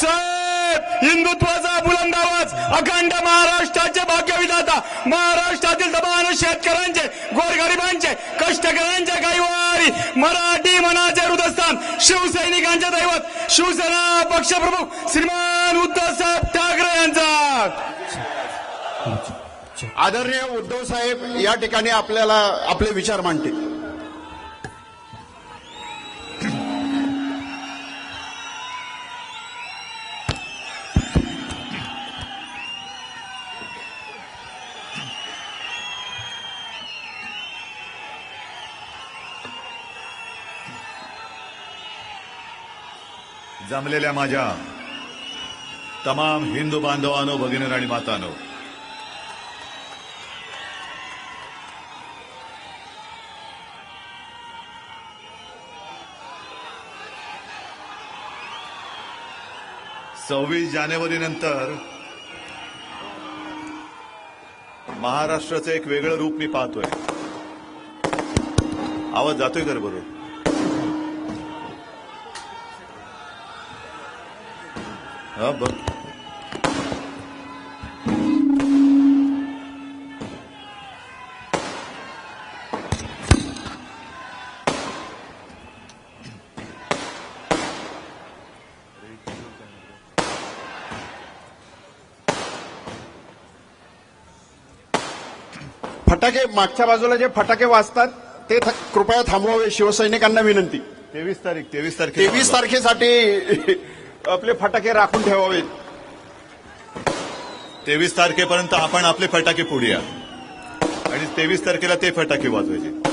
साहेब हिंदुत्वाचा बुलंद आवाज अखंड महाराष्ट्राचे भाग्यविधाता महाराष्ट्रातील तमाम शेतकऱ्यांचे गोरगरिबांचे कष्टकऱ्यांचे कैवारी मराठी मनाचे हृदयस्थान शिवसैनिकांचे दैवत शिवसेना पक्षप्रमुख श्रीमान उद्धवसाहेब ठाकरे यांचा. आदरणीय उद्धव साहेब या ठिकाणी आपल्याला आपले विचार मांडतील. जमलेल्या माझ्या तमाम हिंदू बांधवांनो भगिनीर आणि मातानो. सव्वीस जानेवारी नंतर महाराष्ट्राचं एक वेगळं रूप मी पाहतोय. आवाज जातोय कर बरोबर हा बघ. फटाके मागच्या बाजूला जे फटाके वाजतात ते थ- कृपया थांबवावे शिवसैनिकांना विनंती. तेवीस तारीख तेवीस तारखे तेवीस तारखेसाठी आपले फटाके राखून ठेवावेत. तेवीस तारखेपर्यंत आपण आपले फटाके फोडूया. आणि तेवीस तारखेला ते फटाके वाजवायचे.